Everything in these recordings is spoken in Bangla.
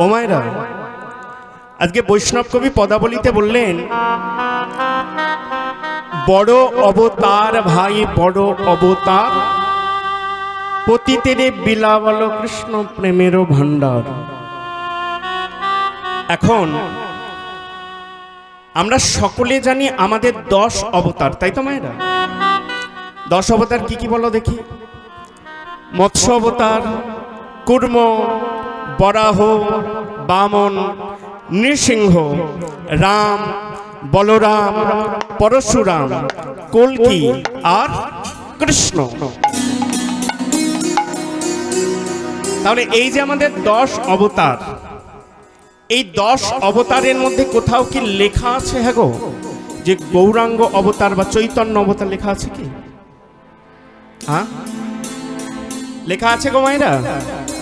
ও মায়েরা আজকে বৈষ্ণব কবি পদাবলিতে বললেন, বড় অবতার ভাই, বড় অবতার, পতিতেরে বিলাবল কৃষ্ণ প্রেমেরও ভাণ্ডার। এখন, আমরা সকলে জানি আমাদের দশ অবতার, তাই তো মায়েরা? দশ অবতার কি কি বলো দেখি? মৎস্য অবতার, কুর্ম বরাহ, বামন, নৃসিংহ, রাম, বলরাম, পরশুরাম, কল্কি আর কৃষ্ণ। তাহলে এই যে আমাদের দশ অবতার, এই দশ অবতারের মধ্যে কোথাও কি লেখা আছে হ্যাঁ গো? যে গৌরাঙ্গ অবতার বা চৈতন্য অবতার লেখা আছে কি? হ্যাঁ? লেখা আছে গো মায়েরা?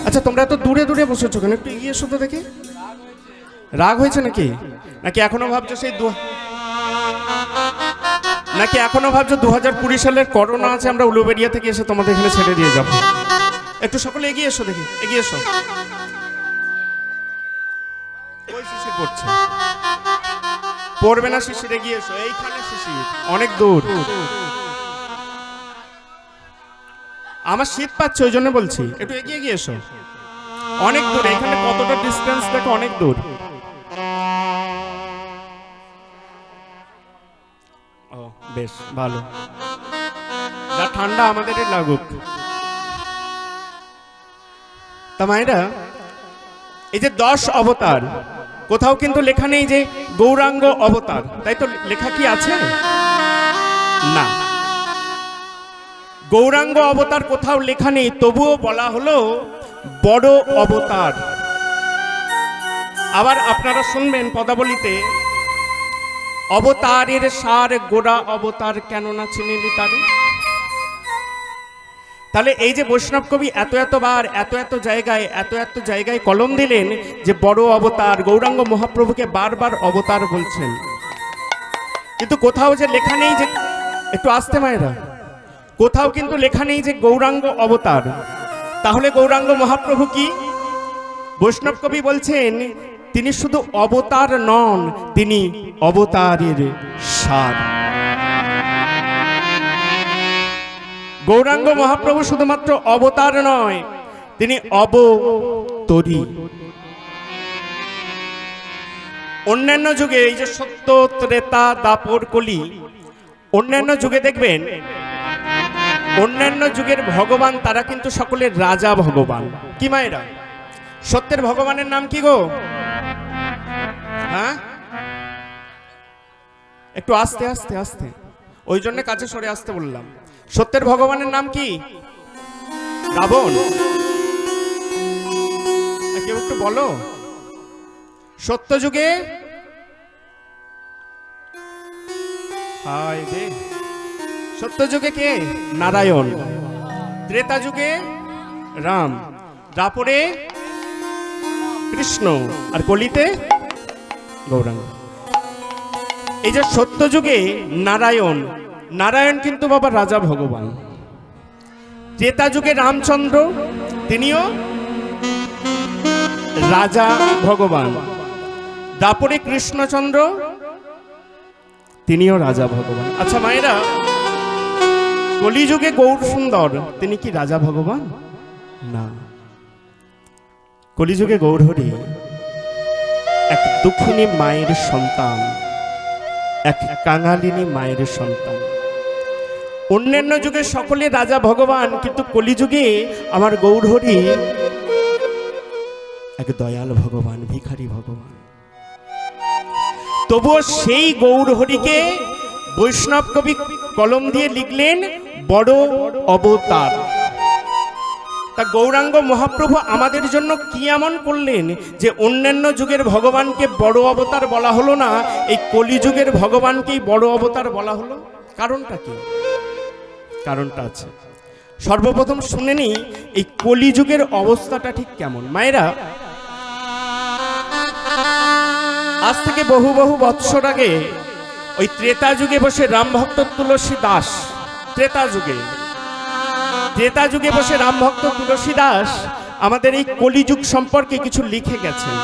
আচ্ছা তোমরা তো দূরে দূরে বসেছো কেন? একটু এগিয়ে এসো তো দেখি। রাগ হয়েছে নাকি? নাকি এখনও ভাবছ সেই দু নাকি এখনও ভাবছ দু হাজার কুড়ি সালের করোনা আছে, আমরা উলুবেরিয়া থেকে এসে তোমাদের এখানে ছেড়ে দিয়ে যাব? একটু সকলে এগিয়ে এসো দেখি, এগিয়ে এসো। পড়ছে। পড়বে না শিশির, এগিয়ে এসো। এইখানে শিশির, অনেক দূর। আমার শীত পাচ্ছে, ওই জন্য বলছি। একটু এগিয়ে গিয়ে এসো। অনেক দূর, এখানে কতটা ডিস্টেন্স দেখো অনেক দূর। ও, বেশ, ভালো। যা ঠান্ডা আমাদের লাগুক। তা মায়েরা, এই যে দশ অবতার, কোথাও কিন্তু লেখা নেই যে গৌরাঙ্গ অবতার। তাই তো লেখা কি আছে? না। গৌরাঙ্গ অবতার কোথাও লেখা নেই, তবুও বলা হলো বড় অবতার। আবার আপনারা শুনবেন পদাবলিতে, অবতারের সার গোড়া অবতার কেন না চিনিলি তারে? তাহলে এই যে বৈষ্ণব কবি এত এত বার, এত এত জায়গায়, এত এত জায়গায় কলম দিলেন যে বড় অবতার, গৌরাঙ্গ মহাপ্রভুকে বারবার অবতার বলছেন। কিন্তু কোথাও যে লেখা নেই যে, একটু আসতে মায়েরা। কোথাও কিন্তু লেখা নেই যে গৌরাঙ্গ অবতার। তাহলে গৌরাঙ্গ মহাপ্রভু কি? বৈষ্ণব কবি বলছেন, তিনি শুধু অবতার নন, তিনি অবতারের সার। গৌরাঙ্গ মহাপ্রভু শুধুমাত্র অবতার নয়, তিনি অবতরী। অন্যান্য যুগে এই যে সত্য, ত্রেতা, দাপর কলি, অন্যান্য যুগে দেখবেন অন্যান্য যুগের ভগবান, তারা কিন্তু সকলের রাজা, ভগবান। কি মায়েরা? সত্যের ভগবানের নাম কি গো? হ্যাঁ? একটু আস্তে আস্তে আস্তে। ওই জন্য কাছে সরে আসতে বললাম। সত্যের ভগবানের নাম কি? রাবণ। কেউ একটু বলো। সত্য যুগে হায় রে। সত্য যুগে কে? নারায়ণ। ত্রেতা যুগে রাম। দাপরে কৃষ্ণ। আর কলিতে গৌরাঙ্গ। এই যে সত্য যুগে নারায়ণ নারায়ণ কিন্তু বাবা রাজা ভগবান। ত্রেতা যুগে রামচন্দ্র, তিনিও রাজা ভগবান। দাপরে কৃষ্ণচন্দ্র, তিনিও রাজা ভগবান। আচ্ছা মায়েরা কলিযুগে গৌর সুন্দর তিনি কি রাজা ভগবান? না। কলিযুগে গৌরহরি এক দুঃখিনী মায়ের সন্তান এক কাঙালিনী মায়ের সন্তান। অন্যান্য যুগে সকলে রাজা ভগবান কিন্তু কলিযুগে আমার গৌরহরি এক দয়াল ভগবান ভিখারি ভগবান। তবুও সেই গৌরহরিকে বৈষ্ণব কবি কলম দিয়ে লিখলেন বড় অবতার। তা গৌরাঙ্গ মহাপ্রভু আমাদের জন্য কি এমন করলেন যে অন্যান্য যুগের ভগবানকে বড় অবতার বলা হলো না, এই কলিযুগের ভগবানকেই বড় অবতার বলা হলো? কারণটা কি? কারণটা আছে। সর্বপ্রথম শুনে নি এই কলিযুগের অবস্থাটা ঠিক কেমন? মায়েরা, আজ থেকে বহু বহু বৎসর আগে ওই ত্রেতা যুগে বসে রামভক্ত তুলসী দাস ত্রেতা যুগে। ত্রেতা যুগে বসে রামভক্ত তুলসী দাস আমাদের এই কলিযুগ সম্পর্কে কিছু লিখে গেছেন।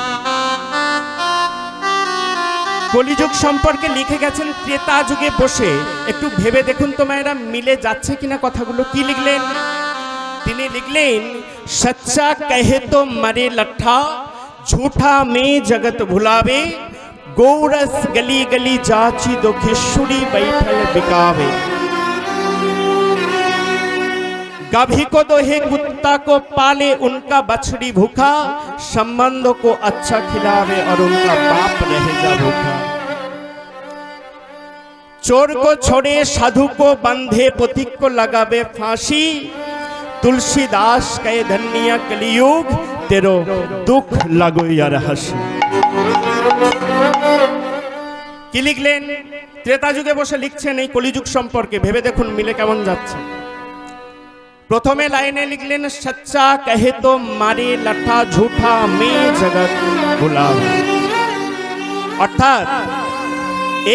কলিযুগ সম্পর্কে লিখে গেছেন, ত্রেতা যুগে বসে। একটু ভেবে দেখুন তোমায় এরা মিলে যাচ্ছে কিনা কথাগুলো। কি লিখলেন? তিনি লিখলেন, সচ্চা কহে তো মারে লঠা, ঝুঠা মে জগৎ ভুলাবে, গৌরস গলি গলি যাচি দোখেশ্বরী বৈঠল বিকাবে। गाभी को दोहे कुत्ता को पाले उनका बछड़ी भूखा संबंधों को अच्छा खिलावे और उनका बाप रह जा भूखा चोर को छोड़े साधु को बंधे पथिक को लगावे फांसी तुलसीदास कहे धन्या कलियुग तेरो दुख लगो यार হাসি কি লিখলেন ত্রেতা যুগে বসে লিখছেন এই কলিযুগ সম্পর্কে ভেবে দেখুন মিলে কেমন যাচ্ছে প্রথমে লাইনে লিখলেন সচ্চা কহে তো মারে লঠা ঝুঠা মে জগৎ ভুলাও। অর্থাৎ,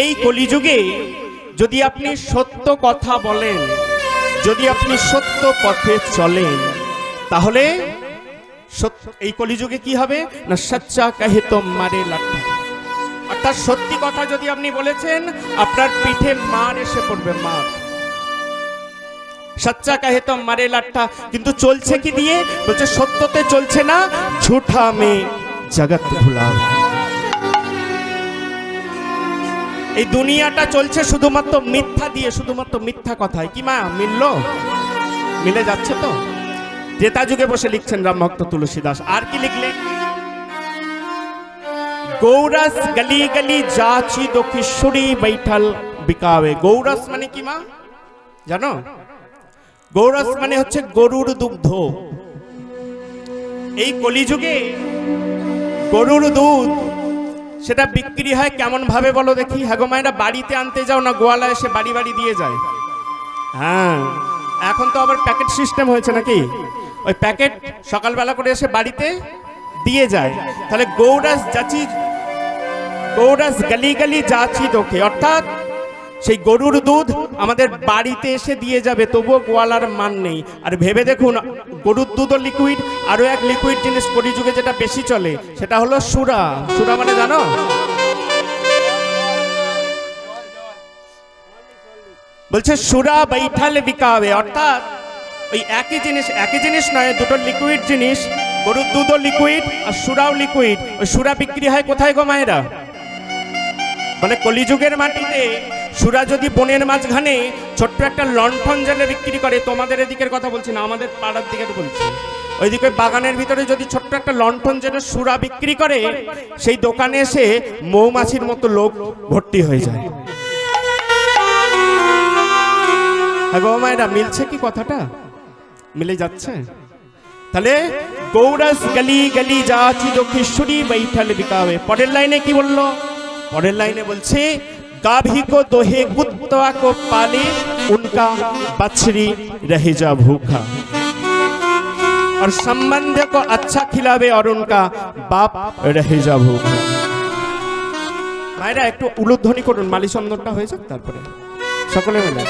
এই কলিযুগে যদি আপনি সত্য কথা বলেন, যদি আপনি সত্য পথে চলেন, তাহলে এই কলিযুগে কি হবে? না সচ্চা কহে তো মারে লাঠা। অর্থাৎ সত্যি কথা যদি আপনি বলেছেন, আপনার পিঠে মার এসে পড়বে মার। সচ্চা কাহে তো মারে লাট্টা কিন্তু চলছে কি দিয়ে বলছে সত্যতে চলছে না ঝুঠা মে জগৎ ভুলাও এই দুনিয়াটা চলছে শুধুমাত্র মিথ্যা দিয়ে, শুধুমাত্র মিথ্যা কথায়। কি মা, মিললো? মিলে যাচ্ছে তো? ত্রেতা যুগে বসে লিখছেন রামভক্ত তুলসীদাস আর কি লিখলে? গৌরস গলি গলি যাচি দো কিশোরী বৈঠল বিকাবে। গৌরস মানে কি মা? জানো? গৌরস মানে হচ্ছে গরুর দুগ্ধ। এই কলিযুগে গরুর দুধ সেটা বিক্রি হয় কেমন ভাবে বলো দেখি? হ্যাগো মায়েরা, বাড়িতে আনতে যাও না গোয়ালা এসে বাড়ি বাড়ি দিয়ে যায়। হ্যাঁ এখন তো আবার প্যাকেট সিস্টেম হয়েছে নাকি? ওই প্যাকেট সকালবেলা করে এসে বাড়িতে দিয়ে যায়। তাহলে গৌরাস যাচি গৌরাস গলি গলি যাচি তোকে অর্থাৎ সেই গরুর দুধ আমাদের বাড়িতে এসে দিয়ে যাবে, তবুও গোয়ালার মান নেই। আর ভেবে দেখুন, গরুর দুধও লিকুইড আরও এক লিকুইড জিনিস কলিযুগে যেটা বেশি চলে, সেটা হলো সুরা। সুরা মানে জানো? বলছে, সুরা বৈঠালে বিকাবে। অর্থাৎ ওই একই জিনিস একই জিনিস নয়, দুটো লিকুইড জিনিস, গরুর দুধও লিকুইড আর সুরাও লিকুইড ওই সুরা বিক্রি হয় কোথায় গো মায়েরা? মানে কলিযুগের মাটিতে সুরা যদি বনের মাঝখানে ছোট্ট একটা লণ্ঠন জেলে বিক্রি করে, তোমাদের এদিকের কথা বলছি না, আমাদের পাড়ার দিকের বলছি। ওইদিকে বাগানের ভিতরে যদি ছোট্ট একটা লণ্ঠন জেলে সুরা বিক্রি করে, সেই দোকানে এসে মৌমাছির মতো লোক ভর্তি হয়ে যায়। হ্যাঁ গো মায়েরা, মিলছে কি কথাটা? মিলে যাচ্ছে? তাহলে গৌরস গলি গলি যাচি দো কিশোরী বৈঠল বিকাবে। পরের লাইনে কি বলল? পরের লাইনে বলছে गाभी को दोहे कुत्ता को पाले उनका बछड़ी रह जा भूखा और संबंध को अच्छा खिलावे और उनका बाप रह जा भूखा মায়েরা একটু উলুধ্বনি করুন মালি চন্দনটা হয়ে যাক তারপরে সকলে মিলে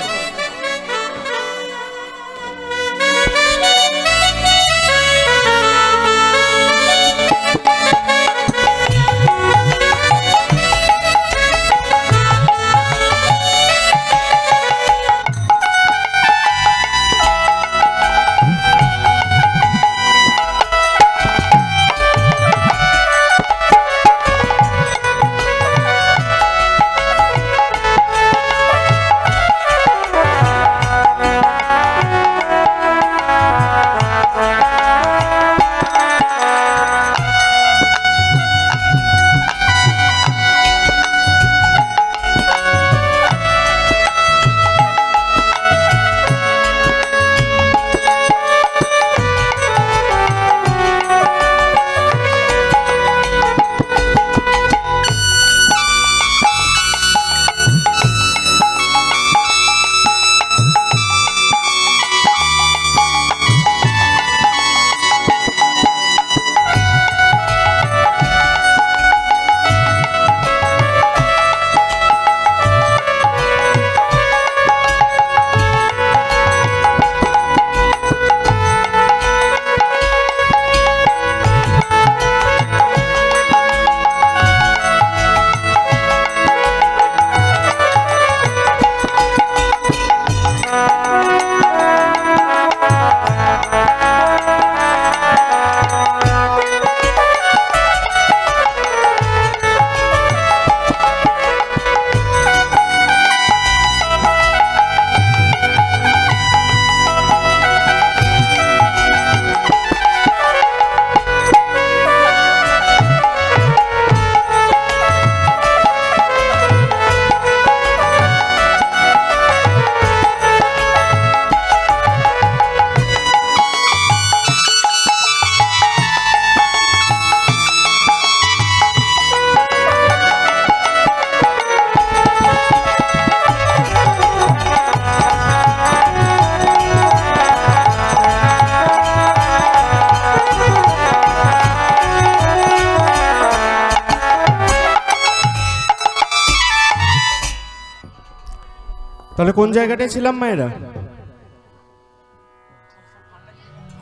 তাহলে কোন জায়গাটায় ছিলাম মায়েরা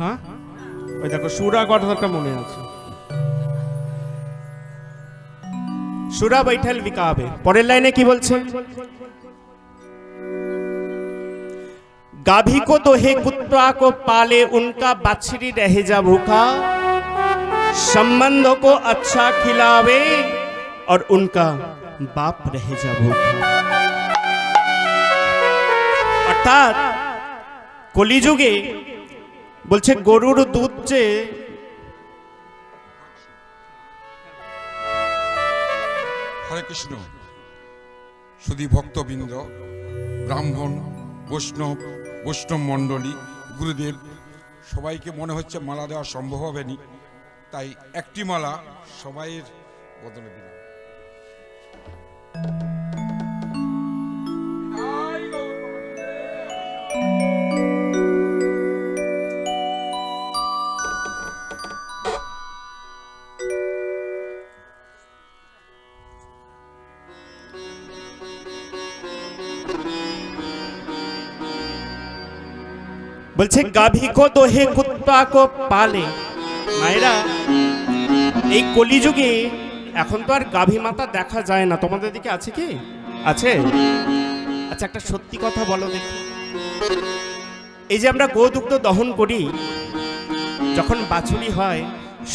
হ্যাঁ ওই দেখো সুরা কথাটা মনে আছে সুরা বৈঠল বিকাবে পরের লাইনে কি বলছে गाभी को दोहे कुत्ता को पाले उनका बछड़ी रह जा भूखा संबंधों को अच्छा खिलावे और उनका बाप रह जा भूखा অর্থাৎ কলিযুগে বলছে গরুর দুধ যে হরে কৃষ্ণ। সুধী ভক্তবৃন্দ, ব্রাহ্মণ, বৈষ্ণব বৈষ্ণব মণ্ডলী, গুরুদেব, সবাইকে মনে হচ্ছে মালা দেওয়া সম্ভব হবে নি তাই একটি মালা সবাইয়ের বদলে দিলাম। বলছে গাভী কো দোহে কুত্তা কো পালে। মায়েরা এই কলিযুগে এখন তো আর গাভী মাতা দেখা যায় না। তোমাদের দিকে আছে কি? আছে? আচ্ছা একটা সত্যি কথা বলো দেখি। এই যে আমরা গোদুগ্ধ দহন করি যখন বাছুরি হয়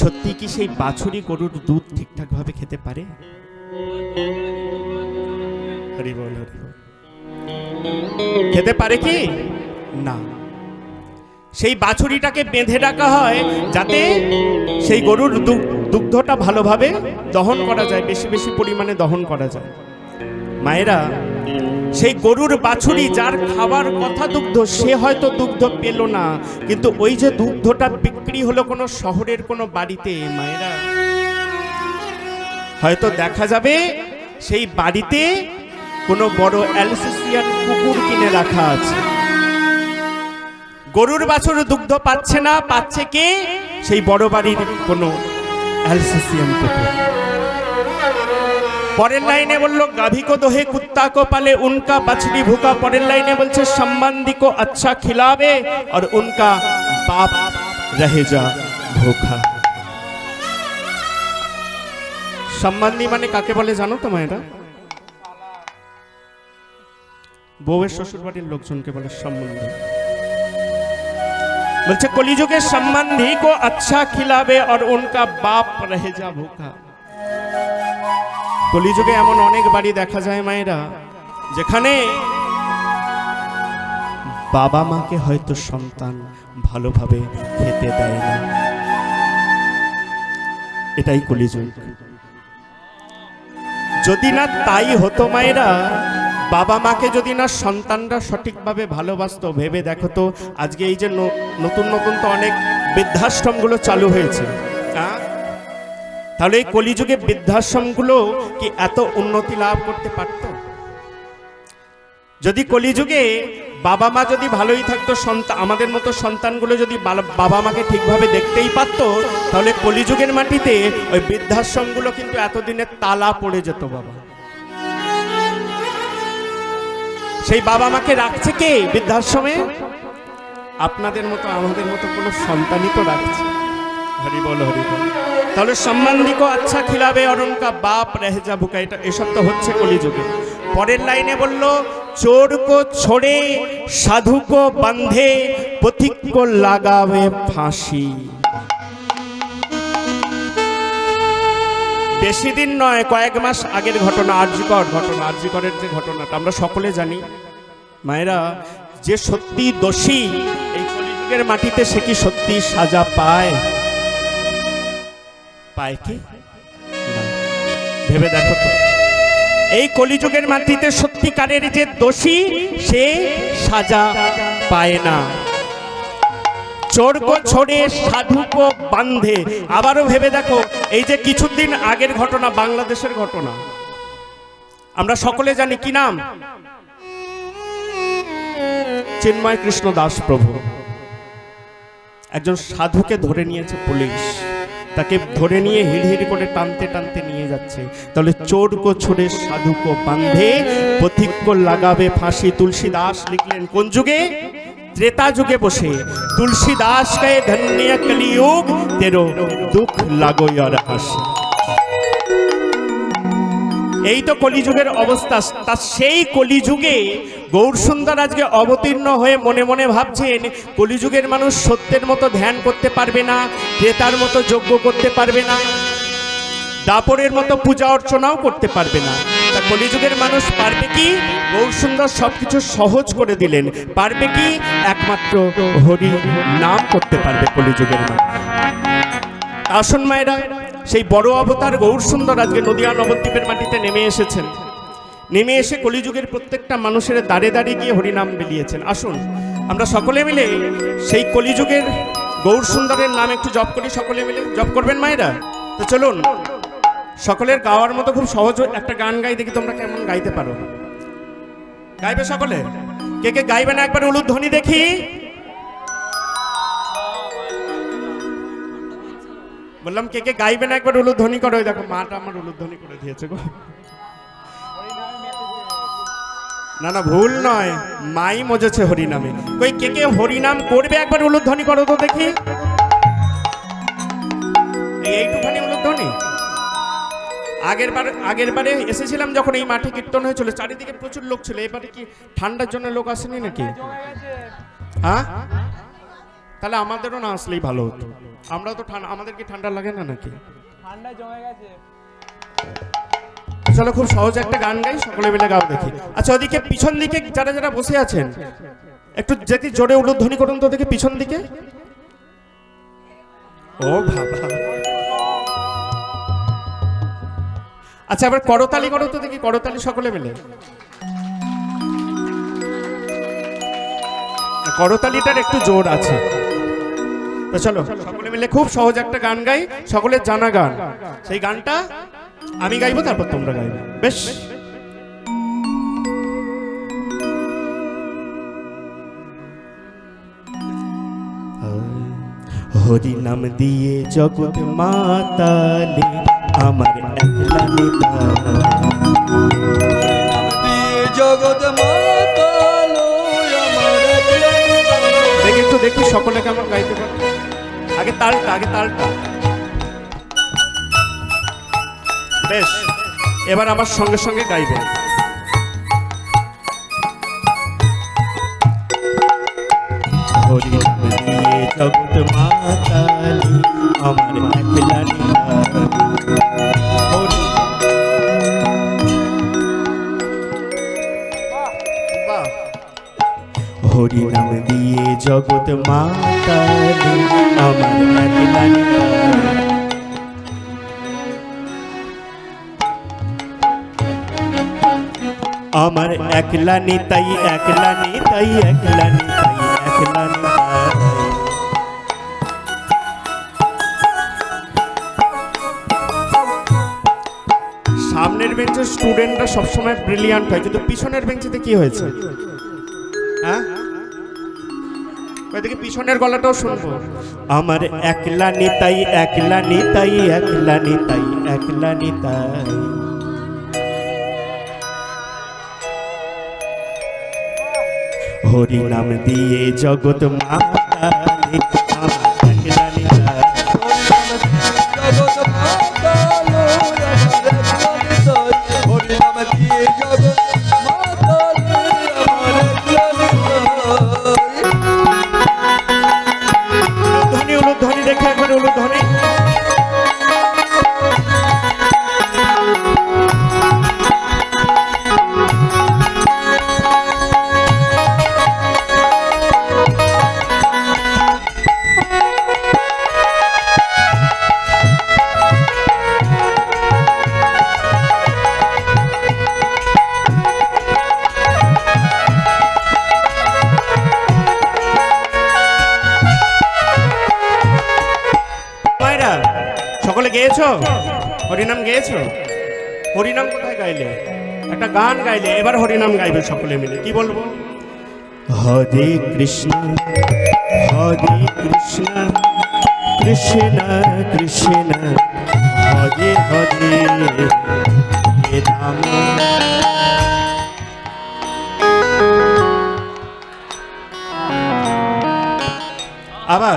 সত্যি কি সেই বাছুরি গরুর দুধ ঠিকঠাক ভাবে খেতে পারে? হরি বল হরি বল। খেতে পারে কি? না। সেই বাছুরিটাকে বেঁধে রাখা হয় যাতে সেই গরুর দুগ- দুগ্ধটা ভালোভাবে দহন করা যায়, বেশি বেশি পরিমাণে দহন করা যায়। মায়েরা, সেই গরুর বাছুরি যার খাবার কথা দুগ্ধ, সে হয়তো দুগ্ধ পেল না, কিন্তু ওই যে দুগ্ধটা বিক্রি হলো কোনো শহরের কোনো বাড়িতে, মায়েরা, হয়তো দেখা যাবে সেই বাড়িতে কোনো বড় অ্যালসেসিয়ান কুকুর কিনে রাখা আছে। গরুর বাছুর দুগ্ধ পাচ্ছে না, পাচ্ছে কে? সেই বড় বাড়ির কোনো পরের লাইনে বলল, গাভী কো দোহে, কুত্তা কো পালে, উনকা বাছড়ি ভুকা। পরের লাইনে বলছে সম্বন্ধী কো আচ্ছা খিলাবে আর উনকা বাপ রহে যা ভুখা। সম্বন্ধী মানে কাকে বলে জানো তো মায়েরা? বউয়ের শ্বশুর বাড়ির লোকজনকে বলে সম্বন্ধী বলছে, কলিযুগের সম্বন্ধী কো আচ্ছা খিলাবে আর উনকা বাপ রহে যা ভুখা কলিযুগে এমন অনেক বাড়ি দেখা যায় মায়েরা, যেখানে বাবা মাকে হয়তো সন্তান ভালোভাবে খেতে দেয় না। এটাই কলিযুগ। যদি না তাই হতো মায়েরা বাবা মাকে যদি না সন্তানরা সঠিকভাবে ভালোবাসতো, ভেবে দেখো তো, আজকে এই যে নতুন নতুন তো অনেক বৃদ্ধাশ্রমগুলো চালু হয়েছে। হ্যাঁ? তাহলে এই কলিযুগে বৃদ্ধাশ্রমগুলো কি এত উন্নতি লাভ করতে পারত? যদি কলিযুগে বাবা মা যদি ভালোই থাকতো সন্তান আমাদের মতো সন্তানগুলো যদি বাবা মাকে ঠিকভাবে দেখতেই পারতো, তাহলে কলিযুগের মাটিতে ওই বৃদ্ধাশ্রমগুলো কিন্তু এতদিনে তালা পড়ে যেত বাবা। সেই বাবা মাকে রাখছে কে? বৃদ্ধাশ্রমে? আপনাদের মতো আমাদের মতো কোনো সন্তানই তো রাখছে। হরি বল হরি বল। তাহলে সম্মানিক আচ্ছা খিলাবে অরঙ্কা বাপ রেহে যাবুকা এটা এসব তো হচ্ছে কলিযুগে। পরের লাইনে বলল চোর কো ছোড়ে সাধু কো বান্ধে পথিক কো লাগাবে ফাঁসি। বেশি দিন নয়, কয়েক মাস আগের ঘটনা আর্যিকর ঘটনা আর্যিকরের যে ঘটনাটা, আমরা সকলে জানি। মায়েরা, যে সত্যি দোষী, এই কলিযুগের মাটিতে সে কি সত্যি সাজা পায়? পায় কি? ভেবে দেখো তো। এই কলিযুগের মাটিতে সত্যিকারের যে দোষী, সে সাজা পায় না। চোর কো ছোড়ে সাধু কো বান্ধে। আবারও ভেবে দেখো, এই যে কিছুদিন আগের ঘটনা, বাংলাদেশের ঘটনা। আমরা সকলে জানি কি নাম? চিন্ময় কৃষ্ণ দাস প্রভু। একজন সাধুকে ধরে নিয়েছে পুলিশ। তাকে ধরে নিয়ে হিড়হিড় করে টানতে টানতে নিয়ে যাচ্ছে। তাহলে চোর কো ছোড়ে সাধু কো বান্ধে পথিক কো লাগাবে ফাঁসি তুলসী দাস লিখলেন, কোন যুগে? ত্রেতা যুগে বসে তুলসীদাস কে ধন্য কলিयुग তেরো দুঃখ আর হাসি এই তো কলিযুগের অবস্থা। তা সেই কলিযুগে গৌরসুন্দর আজকে অবতীর্ণ হয়ে মনে মনে ভাবছেন, কলিযুগের মানুষ সত্যের মতো ধ্যান করতে পারবে না ক্রেতার মতো যজ্ঞ করতে পারবে না, দাপরের মতো পূজা অর্চনাও করতে পারবে না। তা কলিযুগের মানুষ পারবে কি? গৌরসুন্দর সবকিছু সহজ করে দিলেন। পারবে কি? একমাত্র হরি নাম করতে পারবে কলিযুগের মানুষ। আসন মায়েরা, সেই বড় অবতার গৌর সুন্দর আজকে নদীয়া নবদ্বীপের মাটিতে নেমে এসেছেন। নেমে এসে কলিযুগের প্রত্যেকটা মানুষের দাঁড়ে দাঁড়িয়ে গিয়ে হরিনাম বিলিয়েছেন। আসুন, আমরা সকলে মিলে সেই কলিযুগের গৌর সুন্দরের নাম একটু জপ করি, সকলে মিলে। জপ করবেন মায়েরা? তো চলুন। সকলের গাওয়ার মতো খুব সহজ একটা গান গাই, দেখি তোমরা কেমন গাইতে পারো। গাইবে সকলে? কে কে গাইবে না? একবার উলুধ্বনি দেখি। বললাম, কে কে গাইবে না? একবার উলুধ্বনি করো। ওই দেখো, মাটা আমার উলুধ্বনি করে দিয়েছে গো। না না, ভুল নয়। মাই মজেছে হরিনামে। কই, কে কে হরিনাম করবে? একবার উলুধ্বনি করো তো দেখি। এই এইটুখানি উলুধ্বনি আগের বার আগের বারে এসেছিলাম যখন এই মাঠে কীর্তন হয়েছিল চারিদিকে প্রচুর লোক ছিল। এবারে কি ঠান্ডার জন্য লোক আসেনি নাকি? হ্যাঁ? তাহলে আমাদেরও না আসলেই ভালো হতো। আমরাও তো ঠান্ডা আমাদের কি ঠান্ডা লাগে না নাকি? ঠান্ডায় জমে গেছে। চলো খুব সহজ একটা গান গাই সকলে মিলে গাও দেখি। আচ্ছা ওদিকে পিছন দিকে যারা যারা বসে আছেন একটু যদি জোরে উলুধ্বনি করুন তো দেখি পিছন দিকে। ও বাবা। আচ্ছা আবার করতালি করো তো দেখি, করতালি সকলে মিলে। করতালিটার একটু জোর আছে। তো চলো, সকলে মিলে খুব সহজ একটা গান গাই, সকলের জানা গান। সেই গানটা আমি গাইবো, তারপর তোমরা গাইবে। বেশ। হরি নাম দিয়ে জগৎ মাতালে আমার জগৎ দেখি সকলে কেমন গাইতে আগে আগে বেশ এবার আমার সঙ্গে সঙ্গে গাইবে। হরি একলা নিতাই একলা নিতাই একলা নিতাই একলা সামনের বেঞ্চের স্টুডেন্টরা সবসময় ব্রিলিয়ান্ট হয়, কিন্তু পিছনের বেঞ্চেতে কি হয়েছে? হ্যাঁ? ওইদিকে পিছনের গলাটাও শুনব। আমার একলা নিতাই একলা নিতাই একলা নিতাই একলা নিতাই হরি নাম দিয়ে জগৎ মাতালে। গেয়েছো হরিনাম গেয়েছো? হরিনাম কোথায় গাইলে? একটা গান গাইলে এবার হরিনাম গাইবে সকলে মিলে। কি বলব? হরে কৃষ্ণ হরে কৃষ্ণ কৃষ্ণ কৃষ্ণ হরে হরে হরে রাম। আবার